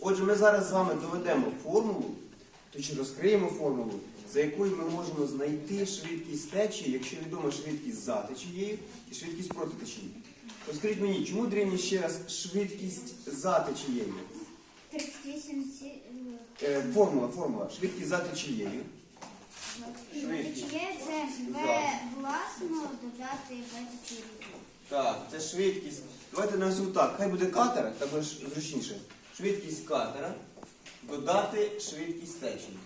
Отже, ми зараз з вами доведемо формулу, чи розкриємо формулу, за якою ми можемо знайти швидкість течії, якщо відома швидкість за течією і швидкість проти течії. Розкажіть мені, чому дорівнює ще раз швидкість за течією? 38. Е, формула, формула. Швидкість за течією. Швидкість. Течіє це В власно додати В течії. Так, це швидкість. Давайте назву так. Хай буде катера, так буде зручніше. Швидкість катера додати швидкість течії.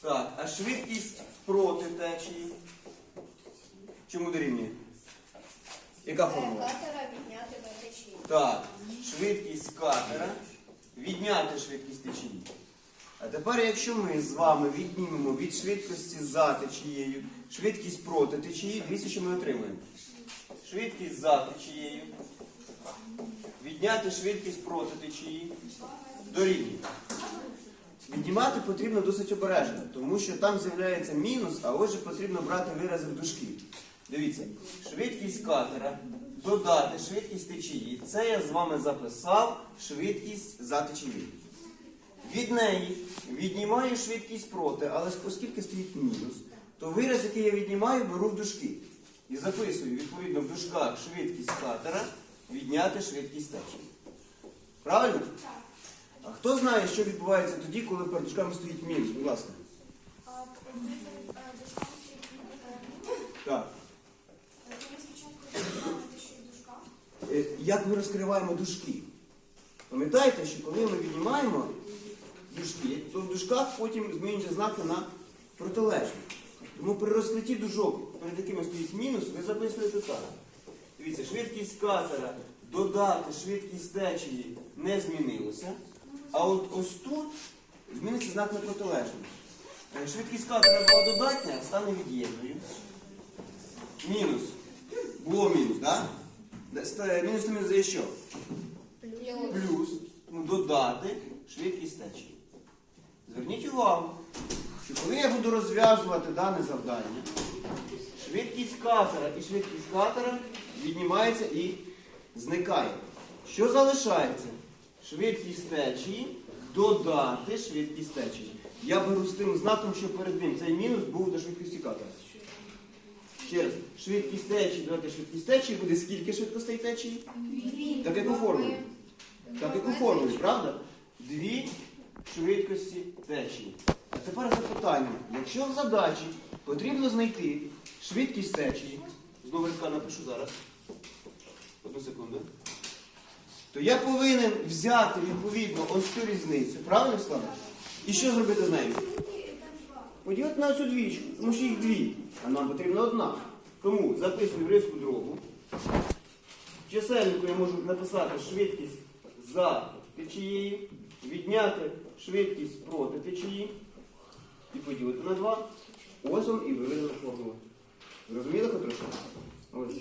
Так, а швидкість проти течії. Чому дорівнює? Яка формула? Катера відняти до течії. Так, швидкість катера відняти швидкість течії. А тепер, якщо ми з вами віднімемо від швидкості за течією швидкість проти течії, дивіться, що ми отримаємо. Швидкість за течією. Відняти швидкість проти течії дорівнює. Віднімати потрібно досить обережно, тому що там з'являється мінус, а отже потрібно брати вирази в дужки. Дивіться, швидкість катера додати швидкість течії. Це я з вами записав швидкість за течією. Від неї віднімаю швидкість проти, але оскільки стоїть мінус, то вираз, який я віднімаю, беру в дужки. І записую відповідно в дужках швидкість катера відняти швидкість течії. Правильно? А хто знає, що відбувається тоді, коли перед дужками стоїть мінус? Будь ласка. Тоді дужка стоїть Так. Е, Як ми розкриваємо дужки? Пам'ятаєте, що коли ми віднімаємо дужки, то в дужках потім змінюються знаки на протилежні. Тому при розкритті дужок, перед якими стоїть мінус, ви записуєте так. Дивіться, швидкість катера додати швидкість течії не змінилося. А от ось тут зміниться знак на. Е, Швидкість катера була додатня, стане від'ємною. Мінус. Було мінус, так? Да? Мінус на мінус дає що? Плюс. Ну, додати швидкість течії. Зверніть увагу, що коли я буду розв'язувати дане завдання, швидкість катера і швидкість катера віднімається і зникає. Що залишається? Швидкість течії додати швидкість течії. Я беру з тим знаком, що перед ним цей мінус був до швидкості катера. Ще раз, швидкість течії додати швидкість течії буде скільки швидкостей течії? Так як у формулі. Так як у формулі, правда? Дві швидкості течії. Тепер запитання. Якщо в задачі потрібно знайти швидкість течії, знову рядка напишу зараз. Одну секунду. То я повинен взяти відповідно ось цю різницю, правильно Слава? І що зробити з нею? Поділити на цю двічку, тому що їх дві, а нам потрібна одна. Тому записую риску другу. В чисельнику я можу написати швидкість за течією, відняти швидкість проти течії і поділити на 2. Ось он і виведена формула. Зрозуміли? Ось.